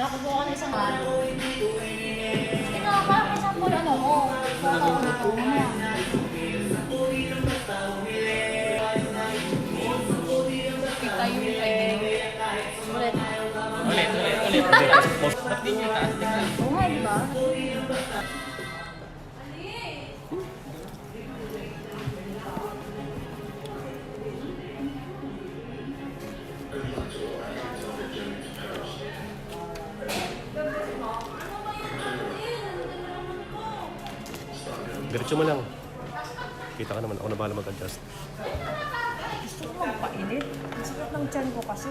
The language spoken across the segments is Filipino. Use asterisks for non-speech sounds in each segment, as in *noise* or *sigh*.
Nakakuha ka na isang. Sige na, parang isang po ano mo. Kuha ka na ito. Mamaya. Kita yung ay Ulit. Ulit, ulit, ulit. Ba't di niya taas? Oo nga, di ba? Diretso mo lang. Kita ka naman, ako na bahala mag-adjust. Gusto ko magpainit. Ang sakit ng tiyan ko kasi.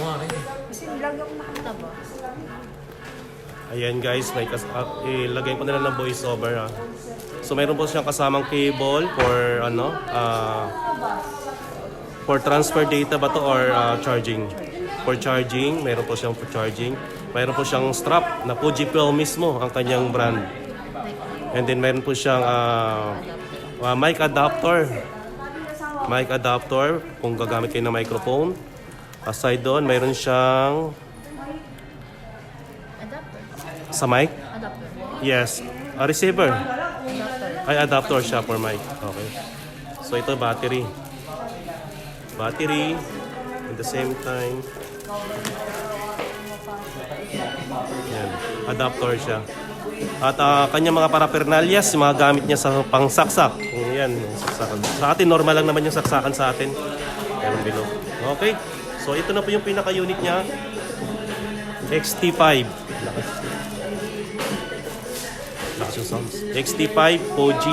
Oo nga rin. Kasi lagi ako nakataba. Ayan guys, may kas uh, ilagay ko na lang ng voice over ha. So mayroon po siyang kasamang cable for ano, ah, for transfer data ba to or ah, charging? For charging, mayroon po siyang for charging. Mayroon po siyang strap na Fujifilm mismo ang kanyang brand. And then mayroon po siyang ah, ah, mic adapter. Mic adapter kung gagamit kayo ng microphone. Aside doon, mayroon siyang Adapter. sa mic. Adapter. Yes, a receiver. Adapter. Ay, adapter siya for mic. Okay. So ito battery. Battery. At the same time. Yan. Adapter siya. At ah, kanya mga parapernalyas, yung mga gamit niya sa pangsaksak. Yan, saksakan. Sa atin, normal lang naman yung saksakan sa atin. Meron below. Okay. So ito na po yung pinaka-unit niya. XT5. Lakas. Lakas yung sounds. XT5 4G.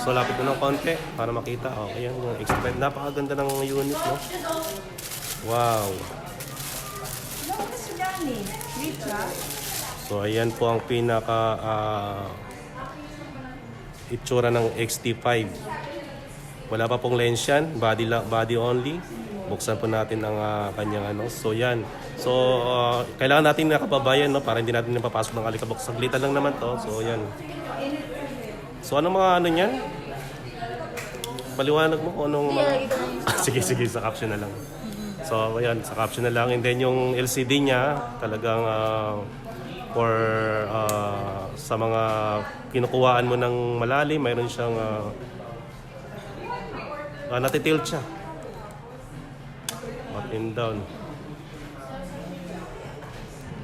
So lapit ko ng konti para makita. Okay yan yung XT5. Napakaganda ng unit, no? Wow. Yan eh? Litra? So ayan po ang pinaka ah, itsura ng XT5. Wala pa pong lens yan, body body only. Buksan po natin ang ah, kanyang ano. So yan. So ah, kailangan natin nakababayan no para hindi natin napapasok ng alikabok. Saglitan lang naman to. So yan. So ano mga ano niyan? Paliwanag mo kung anong mga... *laughs* Sige, sige, sa caption na lang. So, ayan, sa caption na lang. And then yung LCD niya, talagang ah, for ah, sa mga kinukuhaan mo ng malalim, mayroon siyang uh, natitilt siya. Up and down.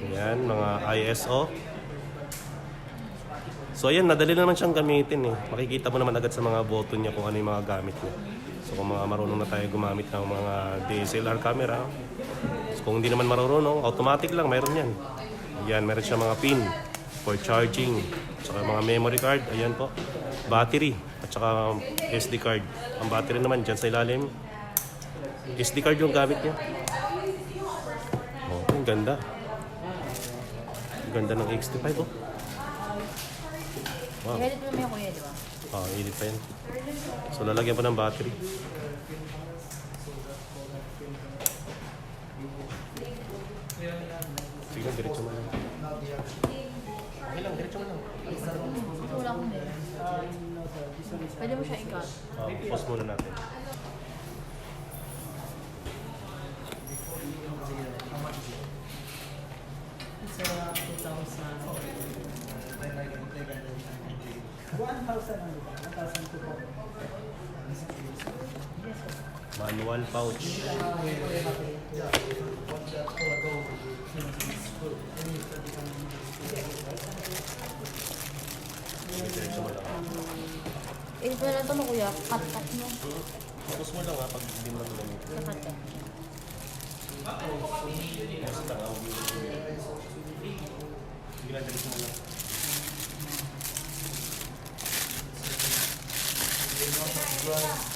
Ayan, mga ISO. So ayan, nadali na naman siyang gamitin eh. Makikita mo naman agad sa mga button niya kung ano yung mga gamit niya. So kung mga marunong na tayo gumamit ng mga DSLR camera, so, kung hindi naman marunong, automatic lang, mayroon yan. Ayan, meron siya mga pin for charging. Saka mga memory card, ayan po. Battery, at saka SD card. Ang battery naman dyan sa ilalim. SD card yung gamit niya. Oh, ang ganda. Ang ganda ng X-T5 oh. Wow. I-edit mo yung kuya, di ba? Ah, edit pa yan. So, lalagyan pa ng battery. Sige diretso wala akong din. Pwede mo siya i-cut. Ah, pause muna natin. It's uh, 2000. 1,000 ano ba? 1,000 po. Manual pouch. Mo. Eh, pwede ito mo kuya. Cut-cut mo. Pause mo lang ha, pag hindi mo lang gamit. Cut-cut ka. Sige lang, diretso mo lang. Oh,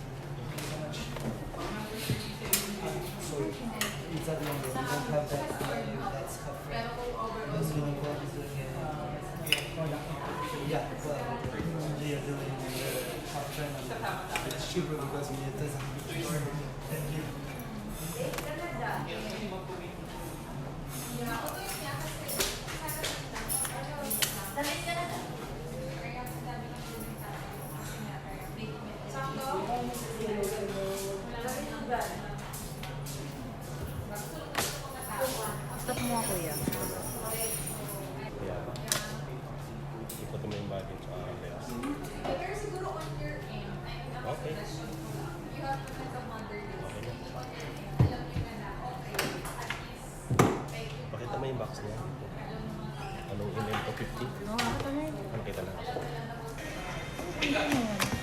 box niya. Anong MM to 50? Oo, oh, Ang kita lang. Ano